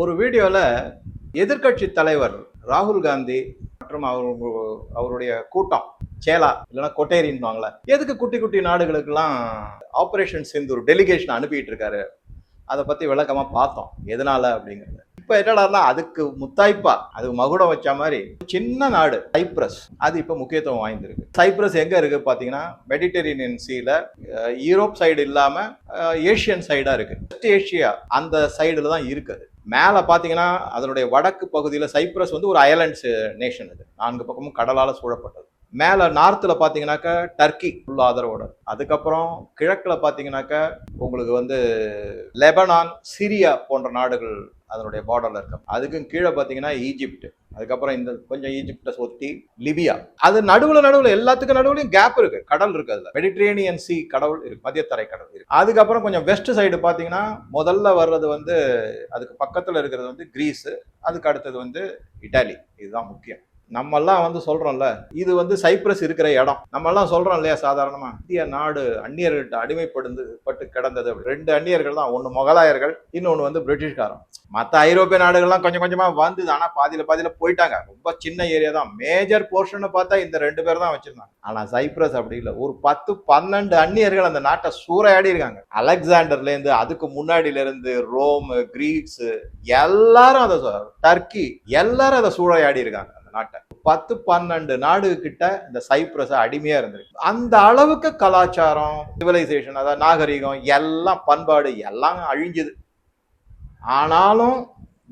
ஒரு வீடியோவில் எதிர்க்கட்சி தலைவர் ராகுல் காந்தி மற்றும் அவர் அவருடைய கூட்டம் சேலா இல்லைன்னா கொட்டேரின்வாங்கள எதுக்கு குட்டி குட்டி நாடுகளுக்கெல்லாம் ஆப்ரேஷன் செந்தூர் டெலிகேஷன் அனுப்பிட்டு இருக்காரு அதை பற்றி விளக்கமாக பார்த்தோம். எதனால அப்படிங்கிறது. இப்போ என்னடா அதுக்கு முத்தாய்ப்பா அது மகுடம் வச்ச மாதிரி சின்ன நாடு சைப்ரஸ் அது இப்போ முக்கியத்துவம் வாய்ந்திருக்கு. சைப்ரஸ் எங்கே இருக்கு பார்த்தீங்கன்னா மெடிட்டரேனியன் சீல யூரோப் சைடு இல்லாமல் ஏஷியன் சைடாக இருக்குது இருக்கு. வெஸ்ட் ஏஷியா அந்த சைடில் தான் இருக்குது. மேலே பார்த்தீங்கன்னா அதனுடைய வடக்கு பகுதியில் சைப்ரஸ் வந்து ஒரு அயலண்ட்ஸ் நேஷன் இது நான்கு பக்கமும் கடலால் சூழப்பட்டது. மேலே நார்த்தில் பார்த்தீங்கன்னாக்கா டர்க்கி ஃபுல் ஆதரவோட. அதுக்கப்புறம் கிழக்கில் பார்த்தீங்கன்னாக்கா உங்களுக்கு வந்து லெபனான் சிரியா போன்ற நாடுகள் அதனுடைய பார்டர்ல இருக்கும் அதுக்கும் கீழே பார்த்தீங்கன்னா ஈஜிப்ட் அதுக்கப்புறம் இந்த கொஞ்சம் ஈஜிப்டை ஒட்டி லிபியா அது நடுவுல நடுவுல எல்லாத்துக்கும் நடுவுலையும் கேப் இருக்கு. கடல் இருக்கு அதுல. மெடிட்ரேனியன் சி கடவுள் இருக்கு. மத்தியத்தரை கடல் இருக்கு. அதுக்கப்புறம் கொஞ்சம் வெஸ்ட் சைடு பாத்தீங்கன்னா முதல்ல வர்றது வந்து அதுக்கு பக்கத்துல இருக்கிறது வந்து கிரீஸ் அதுக்கு அடுத்தது வந்து இட்டாலி இதுதான் முக்கியம். நம்மெல்லாம் வந்து சொல்கிறோம்ல இது வந்து சைப்ரஸ் இருக்கிற இடம். நம்மெல்லாம் சொல்கிறோம் இல்லையா சாதாரணமாக இந்திய நாடு அந்நியர்கள்ட்ட அடிமைப்படுந்து பட்டு கிடந்தது. ரெண்டு அந்நியர்கள் தான். ஒன்று முகலாயர்கள் இன்னொன்று வந்து பிரிட்டிஷ்காரன். மற்ற ஐரோப்பிய நாடுகள்லாம் கொஞ்சம் கொஞ்சமாக வந்தது. ஆனால் பாதியில் பாதியில் போயிட்டாங்க. ரொம்ப சின்ன ஏரியா தான். மேஜர் போர்ஷன் பார்த்தா இந்த ரெண்டு பேர் தான் வச்சுருந்தாங்க. ஆனால் சைப்ரஸ் அப்படி இல்லை. ஒரு பத்து பன்னெண்டு அந்நியர்கள் அந்த நாட்டை சூறையாடி இருக்காங்க. அலெக்சாண்டர்லேருந்து அதுக்கு முன்னாடியிலேருந்து ரோம் கிரீக்ஸு எல்லாரும் அதை டர்க்கி எல்லாரும் அதை சூறையாடி இருக்காங்க. அந்த நாட்டை. பத்து பன்னெண்டு நாடு கிட்ட இந்த சைப்ரஸ் அடிமையா இருந்திருக்கு. அந்த அளவுக்கு கலாச்சாரம் சிவிலைசேஷன் அதாவது நாகரிகம் எல்லாம் பண்பாடு எல்லாம் அழிஞ்சுது. ஆனாலும்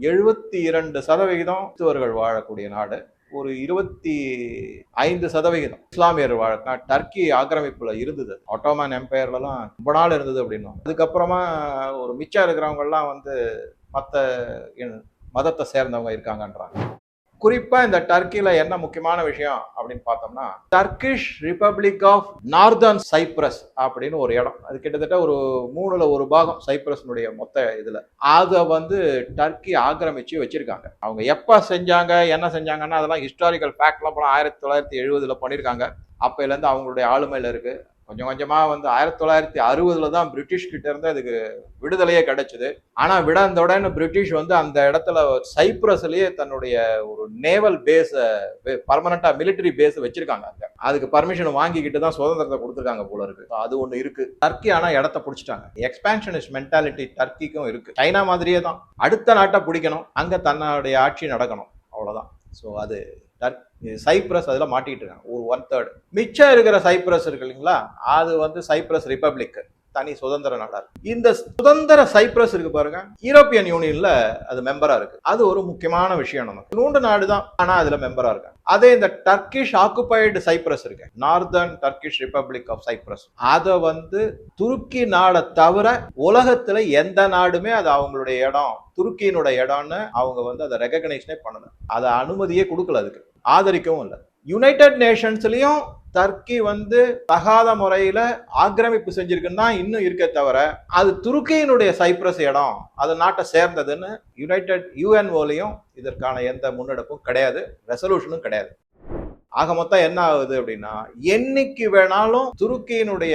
எழுபத்தி இரண்டு சதவிகிதம் கிறிஸ்துவர்கள் வாழக்கூடிய நாடு ஒரு இருபத்தி ஐந்து சதவிகிதம் இஸ்லாமியர் வாழ டர்க்கி ஆக்கிரமிப்புல இருந்தது. ஆட்டோமன் எம்பையர்லாம் ரொம்ப நாள் இருந்தது அப்படின்னும் அதுக்கப்புறமா ஒரு மிச்சம் இருக்கிறவங்கலாம் வந்து மற்ற மதத்தை சேர்ந்தவங்க இருக்காங்கன்றாங்க. குறிப்பா இந்த டர்க்கில என்ன முக்கியமான விஷயம் அப்படின்னு பார்த்தோம்னா Turkish Republic of Northern Cyprus அப்படின்னு ஒரு இடம். அது கிட்டத்தட்ட ஒரு மூணுல ஒரு பாகம் சைப்ரஸ்னுடைய மொத்த இதுல. அதை வந்து டர்க்கி ஆக்கிரமிச்சு வச்சிருக்காங்க. அவங்க எப்ப செஞ்சாங்க என்ன செஞ்சாங்கன்னா அதெல்லாம் ஹிஸ்டாரிக்கல் ஃபேக்ட்லாம் போல ஆயிரத்தி தொள்ளாயிரத்தி எழுபதுல பண்ணியிருக்காங்க அப்பையிலேருந்து அவங்களுடைய ஆளுமையில் இருக்குது கொஞ்சம் கொஞ்சமாக வந்து ஆயிரத்தி தொள்ளாயிரத்தி அறுபதுல தான் பிரிட்டிஷ் கிட்ட இருந்து அதுக்கு விடுதலையே கிடைச்சது. ஆனால் விடாந்த உடனே பிரிட்டிஷ் வந்து அந்த இடத்துல சைப்ரஸ்லயே தன்னுடைய ஒரு நேவல் பேஸை பர்மனண்டா மிலிட்டரி பேஸை வச்சிருக்காங்க அங்க. அதுக்கு பர்மிஷன் வாங்கிக்கிட்டு தான் சுதந்திரத்தை கொடுத்துருக்காங்க போல இருக்கு. அது ஒன்று இருக்கு. டர்க்கி ஆனால் இடத்த பிடிச்சிட்டாங்க. எக்ஸ்பான்ஷனிஸ்ட் மென்டாலிட்டி டர்க்கிக்கும் இருக்கு. சைனா மாதிரியே தான். அடுத்த நாட்டை பிடிக்கணும். அங்கே தன்னுடைய ஆட்சி நடக்கணும். அவ்வளோதான் ஸோ அது டர்க் சைப்ரஸ் அதில் மாட்டிகிட்டு இருக்காங்க. ஒரு ஒன் தேர்ட் மிச்சம் இருக்கிற சைப்ரஸ் இருக்கு இல்லைங்களா? அது வந்து சைப்ரஸ் ரிப்பப்ளிக் தனி சுதந்திர நாடா இருக்கு இந்த சுதந்திர சைப்ரஸ் இருக்கு பாருங்க. யூரோப்பியன் யூனியன்ல அது மெம்பரா இருக்கு. அது ஒரு முக்கியமான விஷயம் நமக்கு. மூன்று நாடு தான் ஆனா அதுல மெம்பரா இருக்காங்க. அதே இந்த டர்க்கிஷ் ஆக்குபைடு சைப்ரஸ் இருக்கு. Northern Turkish Republic of Cyprus அதை வந்து துருக்கி நாடை தவிர உலகத்துல எந்த நாடுமே அது அவங்களுடைய இடம் துருக்கியினுடைய இடம்னு அவங்க வந்து அதை ரெகக்னைஸ்னே பண்ணணும் அதை அனுமதியே கொடுக்கல அதுக்கு. ஆதரிக்கவும் இல்லை. யுனைடெட் நேஷன்ஸ்லயும் டர்க்கி வந்து தகாத முறையில ஆக்கிரமிப்பு செஞ்சிருக்குன்னா இன்னும் இருக்கே தவிர அது துருக்கியினுடைய சைப்ரஸ் இடம் அது நாட்டை சேர்ந்ததுன்னு யுனைடெட் யூஎன்ஓலையும் இதற்கான எந்த முன்னெடுப்பும் கிடையாது ரெசல்யூஷனும் கிடையாது. ஆக மொத்தம் என்ன ஆகுது அப்படின்னா என்னைக்கு வேணாலும் துருக்கியினுடைய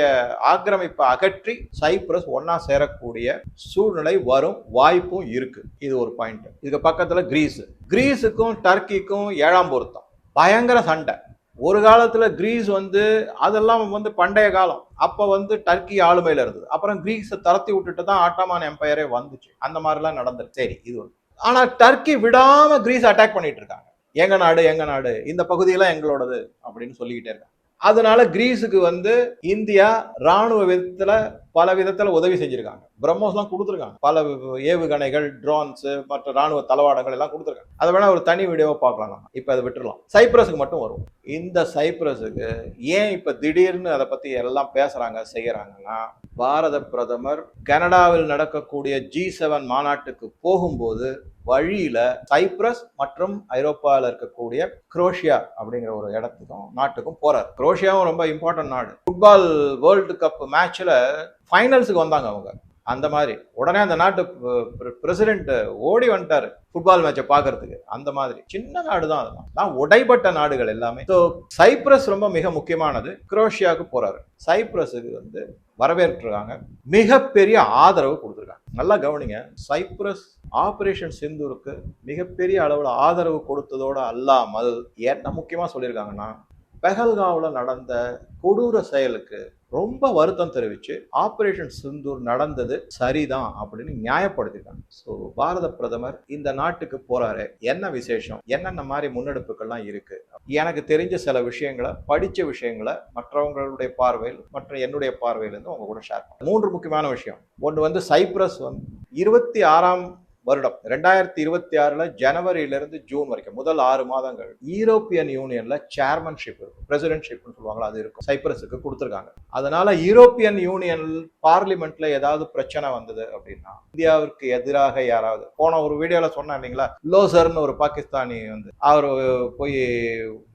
ஆக்கிரமிப்பை அகற்றி சைப்ரஸ் ஒன்னா சேரக்கூடிய சூழ்நிலை வரும் வாய்ப்பும் இருக்கு. இது ஒரு பாயிண்ட் இதுக்கு பக்கத்துல கிரீஸ் கிரீஸுக்கும் டர்க்கிக்கும் ஏழாம் பொருத்தம். பயங்கர சண்டை. ஒரு காலத்தில் கிரீஸ் வந்து அதெல்லாம் வந்து பண்டைய காலம். அப்போ வந்து டர்க்கி ஆளுமையில் இருந்தது. அப்புறம் கிரீஸை தரத்தி விட்டுட்டு தான் ஆட்டமான் எம்பையரே வந்துச்சு. அந்த மாதிரிலாம் நடந்தது. சரி இது ஒன்று ஆனால் டர்க்கி விடாமல் கிரீஸ் அட்டாக் பண்ணிட்டு இருக்காங்க. எங்கள் நாடு எங்கள் நாடு இந்த பகுதியெல்லாம் எங்களோடது அப்படின்னு சொல்லிக்கிட்டே இருக்காங்க. அதனால கிரீஸுக்கு வந்து இந்தியா ராணுவ விதத்தில் பல விதத்தில் உதவி செஞ்சிருக்காங்க. பிரம்மோஸ்லாம் கொடுத்துருக்காங்க. பல ஏவுகணைகள் ட்ரோன்ஸ் மற்ற ராணுவ தளவாடங்கள் எல்லாம் கொடுத்துருக்காங்க. அதை வேணா ஒரு தனி வீடியோவை பார்க்கலாம் நம்ம. இப்போ அதை விட்டுடலாம் சைப்ரஸுக்கு மட்டும் வரும் இந்த சைப்ரஸுக்கு ஏன் இப்போ திடீர்னு அதை பற்றி எல்லாம் பேசுகிறாங்க செய்கிறாங்கன்னா பாரத பிரதமர் கனடாவில் நடக்கக்கூடிய ஜி செவன் மாநாட்டுக்கு போகும்போது வழியில சைப்ரஸ் மற்றும் ஐரோப்பாவில் இருக்கக்கூடிய குரோஷியா அப்படிங்கிற ஒரு இடத்துக்கும் நாட்டுக்கும் போறார். குரோஷியாவும் ரொம்ப இம்பார்ட்டன்ட் நாடு. ஃபுட்பால் வேர்ல்டு கப் மேட்ச்ல ஃபைனல்ஸுக்கு வந்தாங்க அவங்க. அந்த மாதிரி. உடனே அந்த நாட்டு பிரசிடென்ட் ஓடி வந்துட்டாரு ஃபுட்பால் மேட்சை பார்க்கறதுக்கு. அந்த மாதிரி. சின்ன நாடு தான் அதுதான் நான் உடைப்பட்ட நாடுகள் எல்லாமே. ஸோ சைப்ரஸ் ரொம்ப மிக முக்கியமானது. குரோஷியாவுக்கு போறாரு. சைப்ரஸுக்கு வந்து வரவேற்றுருக்காங்க மிகப்பெரிய ஆதரவு கொடுத்துருக்காங்க. நல்லா கவனிங்க சைப்ரஸ் ஆப்ரேஷன் சிந்தூருக்கு மிகப்பெரிய அளவில் ஆதரவு கொடுத்ததோடு அல்லாமல் என்ன முக்கியமாக சொல்லியிருக்காங்கன்னா பெஹல்காவில் நடந்த கொடூர செயலுக்கு ரொம்ப வருத்தம் தெரிவித்து ஆபரேஷன் சிந்தூர் நடந்தது சரிதான் அப்படின்னு நியாயப்படுத்திட்டாங்க. ஸோ பாரத பிரதமர் இந்த நாட்டுக்கு போறாரு. என்ன விசேஷம்? என்னென்ன மாதிரி முன்னெடுப்புகள்லாம் இருக்கு? எனக்கு தெரிஞ்ச சில விஷயங்களை படித்த விஷயங்களை மற்றவங்களுடைய பார்வையில் மற்ற என்னுடைய பார்வையிலேருந்து உங்க கூட ஷேர் மூன்று முக்கியமான விஷயம். ஒன்று வந்து சைப்ரஸ் வந்து இருபத்தி ஆறாம் வருடம். ரெண்டாயிரத்தி இருபத்தி ஆறுல ஜனவரியிலிருந்து ஜூன் வரைக்கும் முதல் ஆறு மாதங்கள் யூரோப்பியன் யூனியன்ல சேர்மன்ஷிப் இருக்கும் பிரசிடென்ட்ஷிப்னு சொல்லுவாங்களா அது இருக்கும். சைப்ரஸுக்கு கொடுத்துருக்காங்க. அதனால யூரோப்பியன் யூனியன் பார்லிமெண்ட்ல ஏதாவது பிரச்சனை வந்தது அப்படின்னா இந்தியாவிற்கு எதிராக யாராவது போன ஒரு வீடியோல சொன்னேன் இல்லைங்களா லோசர்னு ஒரு பாகிஸ்தானி வந்து அவர் போய்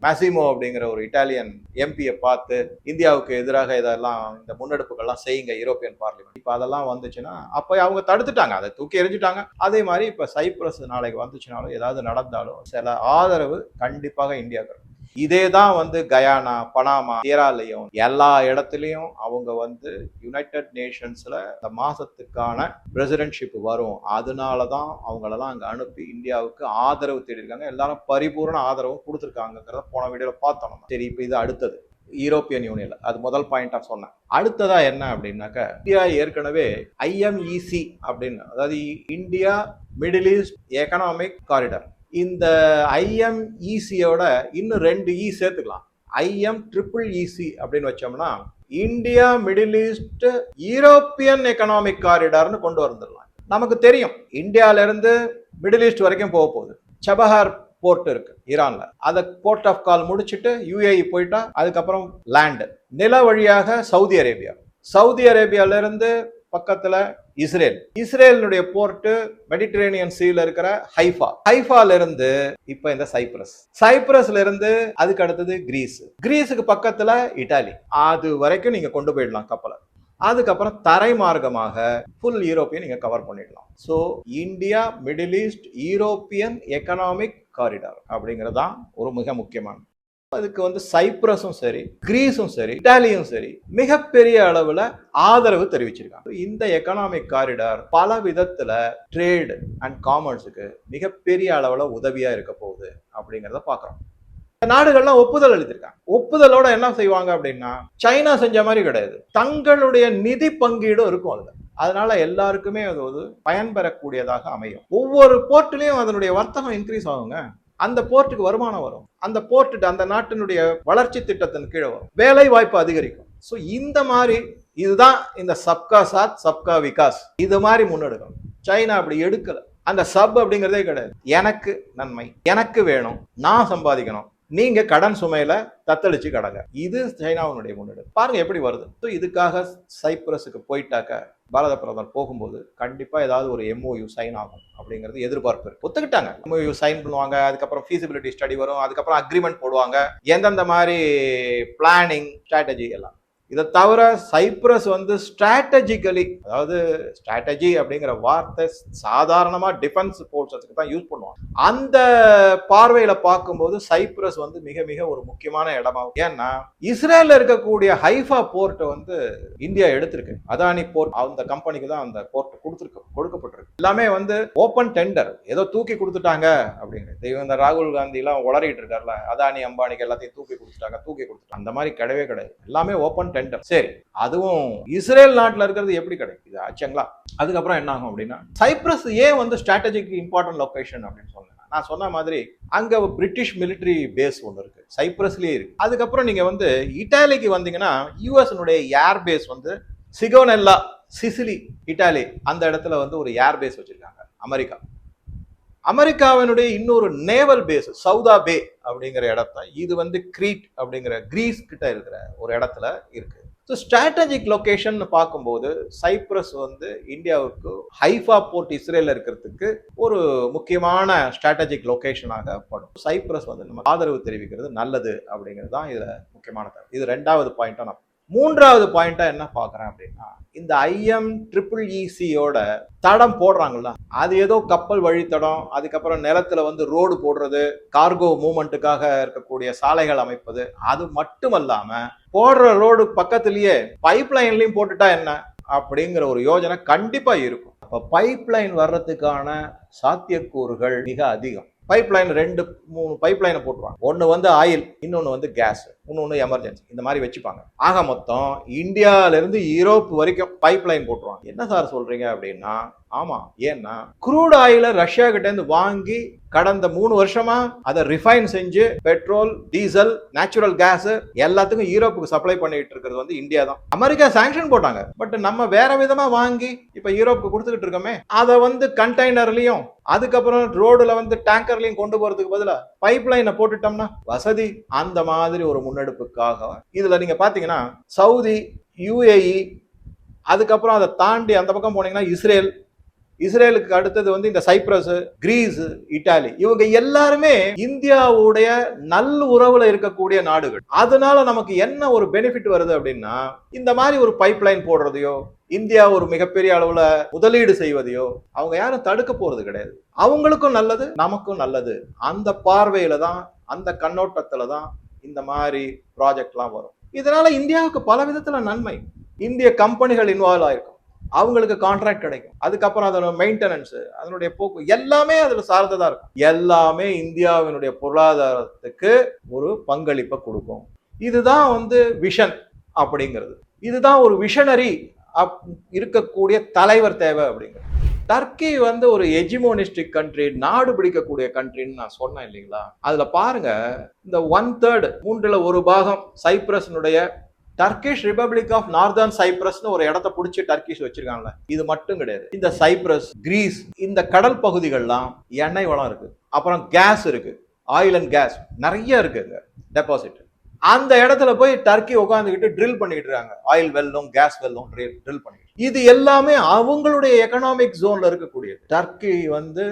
மேசிமோ அப்படிங்கிற ஒரு இட்டாலியன் எம்பியை பார்த்து இந்தியாவுக்கு எதிராக இதெல்லாம் இந்த முன்னெடுப்புகள்லாம் செய்யுங்க யூரோப்பியன் பார்லிமெண்ட் இப்போ அதெல்லாம் வந்துச்சுன்னா அப்போ அவங்க தடுத்துட்டாங்க அதை தூக்கி எரிஞ்சுட்டாங்க அது அதே மாதிரி இப்போ சைப்ரஸ் நாளைக்கு வந்துச்சுனாலும் ஏதாவது நடந்தாலும் சில ஆதரவு கண்டிப்பாக இந்தியாவுக்கு இதே தான் வந்து கயானா பனாமா சியராலியோன் எல்லா இடத்துலையும் அவங்க வந்து யுனைடெட் நேஷன்ஸில் இந்த மாதத்துக்கான பிரசிடென்ட்ஷிப் வரும். அதனால தான் அவங்களெல்லாம் அங்கே அனுப்பி இந்தியாவுக்கு ஆதரவு தேடிருக்காங்க எல்லாரும் பரிபூர்ண ஆதரவும் கொடுத்துருக்காங்கிறத போன வீடியோவில் பார்த்தோம் சரி இப்போ இது அடுத்தது. யூரோப்பியன் யூனியன்ல. அது முதல் பாயிண்டா சொன்னேன். அடுத்ததா என்ன அப்படின்னாக்க இந்தியா ஏற்கனவே ஐஎம்இசி அப்படின்னு அதாவது India Middle East economic corridor இந்த ஐஎம்இசியோட இன்னும் ரெண்டு இ சேர்த்துக்கலாம். ஐஎம் ட்ரிபிள் இசி அப்படின்னு வச்சோம்னா India Middle East European economic காரிடார்னு கொண்டு வந்துடலாம். நமக்கு தெரியும் இந்தியாவிலேருந்து மிடில் ஈஸ்ட் வரைக்கும் போக போகுது. சபஹார் போர்ட் இருக்கு ஈரான்ல. அதை போர்ட் ஆஃப் கால் முடிச்சுட்டு யூஏஇ போயிட்டா அதுக்கப்புறம் லேண்டு நில வழியாக சவுதி அரேபியா. சவுதி அரேபியால இருந்து பக்கத்துல இஸ்ரேல். இஸ்ரேலினுடைய போர்ட்டு மெடிட்டரேனியன் சீல இருக்கிற ஹைஃபா. ஹைஃபால இருந்து இப்ப இந்த சைப்ரஸ். சைப்ரஸ்ல இருந்து அதுக்கு அடுத்தது கிரீஸ். கிரீஸுக்கு பக்கத்துல இட்டாலி. அது வரைக்கும் நீங்க கொண்டு போயிடலாம் கப்பலை. அதுக்கப்புறம் தரை மார்க்கமாக ஃபுல் யூரோப்பியன் நீங்க கவர் பண்ணிடலாம். So India Middle East European economic corridor அப்படிங்கிறது தான் ஒரு மிக முக்கியமான அதுக்கு வந்து சைப்ரஸும் சரி கிரீஸும் சரி இட்டாலியும் சரி மிகப்பெரிய அளவில் ஆதரவு தெரிவிச்சிருக்காங்க. இந்த எக்கனாமிக் காரிடார் பல விதத்தில் ட்ரேடு அண்ட் காமர்ஸுக்கு மிகப்பெரிய அளவில் உதவியாக இருக்க போகுது அப்படிங்கிறத பார்க்குறோம் நாடுகள்லாம் ஒப்புதல் அளித்திருக்காங்க. ஒப்புதலோட என்ன செய்வாங்க அப்படின்னா சைனா செஞ்ச மாதிரி கிடையாது. தங்களுடைய நிதி பங்கீடும் இருக்கும் அதுல. அதனால எல்லாருக்குமே அது ஒரு பயன்பெறக்கூடியதாக அமையும். ஒவ்வொரு போர்ட்லேயும் அதனுடைய வர்த்தகம் இன்க்ரீஸ் ஆகுங்க. அந்த போர்ட்டுக்கு வருமானம் வரும். அந்த போர்ட்டு அந்த நாட்டினுடைய வளர்ச்சி திட்டத்தின் கீழே வரும். வேலை வாய்ப்பு அதிகரிக்கும். ஸோ இந்த மாதிரி இதுதான் இந்த சப்கா சாத் சப்கா விகாஸ். இது மாதிரி முன்னெடுக்கணும். சைனா அப்படி எடுக்கல. அந்த சப் அப்படிங்கிறதே கிடையாது. எனக்கு நன்மை. எனக்கு வேணும். நான் சம்பாதிக்கணும். நீங்க கடன் சுமையில தத்தளிச்சு கடங்க. இது சைனாவினுடைய முன்னெடுப்பு. பாருங்க எப்படி வருது. ஸோ இதுக்காக சைப்ரஸுக்கு போயிட்டாக்க பாரத பிரதமர் போகும்போது கண்டிப்பா ஏதாவது ஒரு எம்ஓயு சைன் ஆகும் அப்படிங்கிறது எதிர்பார்ப்பு இருக்கு. ஒத்துக்கிட்டாங்க. எம்ஓயு சைன் பண்ணுவாங்க அதுக்கப்புறம் ஃபீசிபிலிட்டி ஸ்டடி வரும் அதுக்கப்புறம் அக்ரிமெண்ட் போடுவாங்க. எந்தெந்த மாதிரி பிளானிங் ஸ்ட்ராட்டஜி எல்லாம். இதை தவிர சைப்ரஸ் வந்து ஸ்ட்ராட்டஜிக்கலி அதாவது ஸ்ட்ராட்டஜி அப்படிங்கிற வார்த்தை சாதாரணமாக டிஃபென்ஸ் போர்ட்ஸுக்கு தான் யூஸ் பண்ணுவாங்க. அந்த பார்வையில் பார்க்கும்போது சைப்ரஸ் வந்து மிக மிக ஒரு முக்கியமான இடமாகும். ஏன்னா இஸ்ரேலில் இருக்கக்கூடிய ஹைஃபா போர்ட்டை வந்து இந்தியா எடுத்திருக்கு. அதானி போர்ட் அந்த கம்பெனிக்கு தான் அந்த போர்ட் கொடுத்துருக்கு கொடுக்கப்பட்டிருக்கு. எல்லாமே வந்து ஓப்பன் டெண்டர் ஏதோ தூக்கி கொடுத்துட்டாங்க அப்படிங்கிறது இவங்க இந்த ராகுல் காந்திலாம் உளறிட்டு இருக்கார்ல அதானி அம்பானிக்கு எல்லாத்தையும் தூக்கி கொடுத்துட்டாங்க தூக்கி கொடுத்துட்டாங்க. அந்த மாதிரி கிடையவே கிடையாது. எல்லாமே ஓப்பன் டெண்டர் சரி அதுவும் இஸ்ரேல் நாட்டில் இருக்கிறது எப்படி கிடைக்கும்? ஆச்சுங்களா? அதுக்கப்புறம் என்ன ஆகும் அப்படின்னா சைப்ரஸ் ஏன் வந்து ஸ்ட்ராட்டஜிக் இம்பார்ட்டன்ட் லொக்கேஷன் அப்படின்னு சொன்னேன் நான் சொன்ன மாதிரி அங்க பிரிட்டிஷ் மிலிட்டரி பேஸ் ஒன்று இருக்கு. சைப்ரஸ்லயே இருக்கு. அதுக்கப்புறம் நீங்க வந்து இட்டாலிக்கு வந்தீங்கன்னா யூஎஸ்னுடைய ஏர் பேஸ் வந்து சிகோனெல்லா சிசிலி இட்டாலி அந்த இடத்துல வந்து ஒரு ஏர் பேஸ் வச்சிருக்காங்க அமெரிக்கா. அமெரிக்காவினுடைய இன்னொரு நேவல் பேஸ் சவுதா பே அப்படிங்கிற இடத்த இது வந்து கிரீட் அப்படிங்கிற கிரீஸ் கிட்ட இருக்கிற ஒரு இடத்துல இருக்கு. ஸோ ஸ்ட்ராட்டஜிக் லொக்கேஷன் பார்க்கும்போது சைப்ரஸ் வந்து இந்தியாவுக்கு ஹைஃபா போர்ட் இஸ்ரேல இருக்கிறதுக்கு ஒரு முக்கியமான ஸ்ட்ராட்டஜிக் லொக்கேஷனாக படும். சைப்ரஸ் வந்து நம்ம ஆதரவு தெரிவிக்கிறது நல்லது அப்படிங்கிறது தான் இதில் முக்கியமான தகவல். இது ரெண்டாவது பாயிண்ட்டாக நான் மூன்றாவது பாயிண்டா என்ன பாக்குறேன் அப்படின்னா இந்த ஐஎம் ட்ரிபிள் இசியோட தடம் போடுறாங்கல்ல அது ஏதோ கப்பல் வழித்தடம் அதுக்கப்புறம் நிலத்துல வந்து ரோடு போடுறது கார்கோ மூமெண்ட்டுக்காக இருக்கக்கூடிய சாலைகள் அமைப்பது அது மட்டுமல்லாம போடுற ரோடு பக்கத்திலேயே பைப் லைன்லயும் போட்டுட்டா என்ன அப்படிங்கிற ஒரு யோஜனை கண்டிப்பா இருக்கும். அப்ப பைப் லைன் வர்றதுக்கான சாத்தியக்கூறுகள் மிக அதிகம். பைப் லைன் ரெண்டு மூணு பைப் லைனை போட்டுருவாங்க. ஒன்று வந்து ஆயில் இன்னொன்று வந்து கேஸ் இன்னொன்று எமர்ஜென்சி இந்த மாதிரி வச்சுப்பாங்க. ஆக மொத்தம் இந்தியாவிலேருந்து யூரோப் வரைக்கும் பைப் லைன் போட்டுருவாங்க. என்ன சார் சொல்கிறீங்க அப்படின்னா ஆமாம் ஏன்னா குரூட் ஆயில ரஷ்யா கிட்டேருந்து வாங்கி கடந்த மூணு வருஷமா அதை ரிஃபைன் செஞ்சு பெட்ரோல் டீசல் நேச்சுரல் கேஸ் எல்லாத்துக்கும் யூரோப்புக்கு சப்ளை பண்ணிட்டு இருக்கிறது வந்து இந்தியா தான். அமெரிக்கா சாங்ஷன் போட்டாங்க. பட் நம்ம வேற விதமா வாங்கி இப்ப யூரோப்புக்கு கொடுத்துக்கிட்டு இருக்கோமே அதை வந்து கண்டெய்னர்லயும் அதுக்கப்புறம் ரோடுல வந்து டேங்கர்லயும் கொண்டு போறதுக்கு பதிலாக பைப் லைனை போட்டுட்டோம்னா வசதி அந்த மாதிரி ஒரு முன்னெடுப்புக்காக. இதில் நீங்கள் பார்த்தீங்கன்னா சவுதி யுஏஇ அதுக்கப்புறம் அதை தாண்டி அந்த பக்கம் போனீங்கன்னா இஸ்ரேல். இஸ்ரேலுக்கு அடுத்தது வந்து இந்த சைப்ரஸ் கிரீஸ் இட்டாலி. இவங்க எல்லாருமே இந்தியாவுடைய நல் உறவுல இருக்கக்கூடிய நாடுகள். அதனால நமக்கு என்ன ஒரு பெனிஃபிட் வருது அப்படின்னா இந்த மாதிரி ஒரு பைப் லைன் போடுறதையோ இந்தியா ஒரு மிகப்பெரிய அளவுல முதலீடு செய்வதையோ அவங்க யாரும் தடுக்க போறது கிடையாது. அவங்களுக்கும் நல்லது நமக்கும் நல்லது. அந்த பார்வையில தான் அந்த கண்ணோட்டத்துல தான் இந்த மாதிரி ப்ராஜெக்ட்லாம் வரும். இதனால இந்தியாவுக்கு பல விதத்துல நன்மை. இந்திய கம்பெனிகள் இன்வால்வ் ஆயிருக்கும். அவங்களுக்கு கான்ட்ராக்ட் கிடைக்கும். அதுக்கப்புறம் அதோட மெயின்டெனன்ஸ் அதனுடைய போக்கு எல்லாமே அதுல சார்ந்ததா இருக்கும். எல்லாமே இந்தியாவினுடைய பொருளாதாரத்துக்கு ஒரு பங்களிப்பை கொடுக்கும். இதுதான் வந்து விஷன் அப்படிங்கிறது. இதுதான் ஒரு விஷனரி இருக்கக்கூடிய தலைவர் தேவை அப்படிங்கிறது. டர்க்கி வந்து ஒரு எஜிமோனிஸ்டிக் கண்ட்ரி நாடு பிடிக்கக்கூடிய கண்ட்ரின்னு நான் சொன்னேன் இல்லைங்களா? அதுல பாருங்க இந்த ஒன் தேர்ட் மூன்றுல ஒரு பாகம் சைப்ரஸ்னுடைய டர்க்கிஷ் ரிபப்ளிக் ஆஃப் நார்தர்ன் சைப்ரஸ்னு ஒரு இடத்த பிடிச்சி டர்கிஷ் வச்சிருக்காங்கல்ல. இது மட்டும் கிடையாது. இந்த சைப்ரஸ் கிரீஸ் இந்த கடல் பகுதிகள்லாம் எண்ணெய் வளம் இருக்கு. அப்புறம் கேஸ் இருக்கு. ஆயில் அண்ட் கேஸ் நிறைய இருக்குங்க டெபாசிட் அந்த இடத்துல போய் டர்க்கி உட்காந்துக்கிட்டு ட்ரில் பண்ணிக்கிட்டு இருக்காங்க. ஆயில் வெல்லும் கேஸ் வெல்லும் ட்ரில் பண்ணிட்டு இது எல்லாமே அவங்களுடைய எக்கனாமிக் ஜோன்ல இருக்கக்கூடியது. டர்க்கி வந்து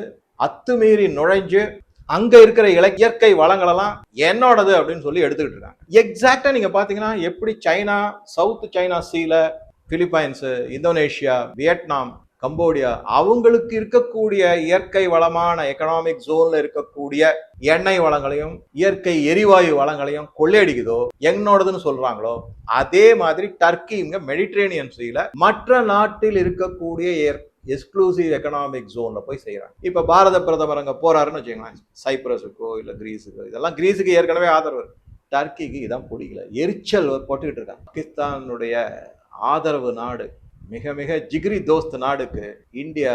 அத்துமீறி நுழைஞ்சு அங்க இருக்கிற இல இயற்கை வளங்களெல்லாம் என்னோடது அப்படின்னு சொல்லி எடுத்துக்கிட்டு இருக்காங்க. எக்ஸாக்டா நீங்க பாத்தீங்கன்னா எப்படி சைனா சவுத் சைனா சீல பிலிப்பைன்ஸ் இந்தோனேஷியா வியட்நாம் கம்போடியா அவங்களுக்கு இருக்கக்கூடிய இயற்கை வளமான எக்கனாமிக் ஜோன்ல இருக்கக்கூடிய எண்ணெய் வளங்களையும் இயற்கை எரிவாயு வளங்களையும் கொள்ளையடிக்குதோ என்னோடதுன்னு சொல்றாங்களோ அதே மாதிரி டர்க்கி இங்க மெடிட்ரேனியன் சீல மற்ற நாட்டில் இருக்கக்கூடிய எக்ஸ்க்ளூசிவ் எக்கனாமிக் ஜோன்ல போய் செய்யறாங்க இப்ப பாரத பிரதமர் அங்க போறாருன்னு வச்சுக்கோங்களேன். சைப்ரஸுக்கோ இல்ல கிரீஸுக்கோ இதெல்லாம் கிரீஸுக்கு ஏற்கனவே ஆதரவு. டர்க்கிக்கு இதான் பிடிக்கல. எரிச்சல் போட்டுக்கிட்டு இருக்காங்க. பாகிஸ்தானுடைய ஆதரவு நாடு மிக மிக ஜிகிரி தோஸ்த் நாடுக்கு இந்தியா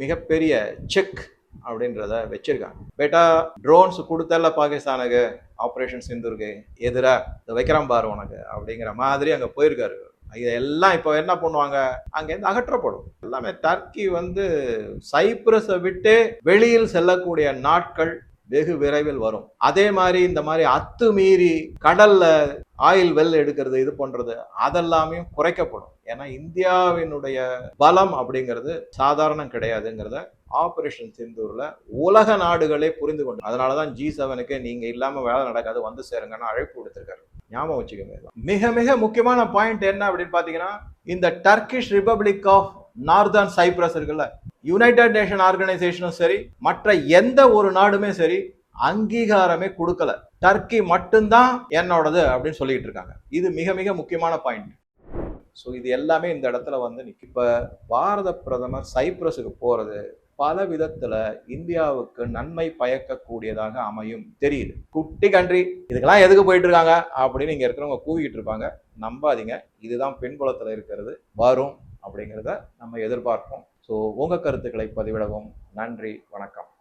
மிகப்பெரிய செக் அப்படின்றத வச்சிருக்காங்க. பேட்டா ட்ரோன்ஸ் கொடுத்தல பாகிஸ்தானுக்கு ஆப்ரேஷன் சிந்துருக்கு எதிரா இதை வைக்கிறான் பாரு உனக்கு அப்படிங்கிற மாதிரி அங்கே போயிருக்காரு. இதெல்லாம் இப்போ என்ன பண்ணுவாங்க? அங்கேருந்து அகற்றப்படும். எல்லாமே டர்க்கி வந்து சைப்ரஸை விட்டு வெளியில் செல்லக்கூடிய நாட்கள் வெகு விரைவில் வரும். அதே மாதிரி இந்த மாதிரி அத்துமீறி கடல்ல ஆயில் வெல் எடுக்கிறது இது போன்றது அதெல்லாமே குறைக்கப்படும். ஏன்னா இந்தியாவினுடைய பலம் அப்படிங்கிறது சாதாரணம் கிடையாதுங்கிறத ஆபரேஷன் சிந்தூர்ல உலக நாடுகளே புரிந்து கொண்டு அதனாலதான் ஜி செவனுக்கு நீங்க இல்லாம வேலை நடக்காது வந்து சேருங்கன்னு அழைப்பு கொடுத்துருக்காரு ஞாபகம் வச்சுக்கோங்க மிக மிக முக்கியமான பாயிண்ட் என்ன அப்படின்னு பாத்தீங்கன்னா இந்த Turkish Republic of Northern Cyprus இருக்குல்ல யுனைடெட் நேஷன் ஆர்கனைசேஷனும் சரி மற்ற எந்த ஒரு நாடுமே சரி அங்கீகாரமே கொடுக்கல. டர்க்கி மட்டும்தான் என்னோடது அப்படின்னு சொல்லிட்டு இருக்காங்க. இது மிக மிக முக்கியமான பாயிண்ட் ஸோ இது எல்லாமே இந்த இடத்துல வந்து நிற்கும் இப்போ பாரத பிரதமர் சைப்ரஸுக்கு போகிறது பல விதத்துல இந்தியாவுக்கு நன்மை பயக்கக்கூடியதாக அமையும். தெரியுது. குட்டி கண்ட்ரி இதுக்கெல்லாம் எதுக்கு போயிட்டு இருக்காங்க? அப்படின்னு இங்க இருக்கிறவங்க கூவிக்கிட்டு இருப்பாங்க. நம்பாதீங்க. இதுதான் பின்புலத்துல இருக்கிறது. வரும் அப்படிங்கிறத நம்ம எதிர்பார்ப்போம். ஸோ உங்கள் கருத்துக்களை பதிவிடவும். நன்றி வணக்கம்.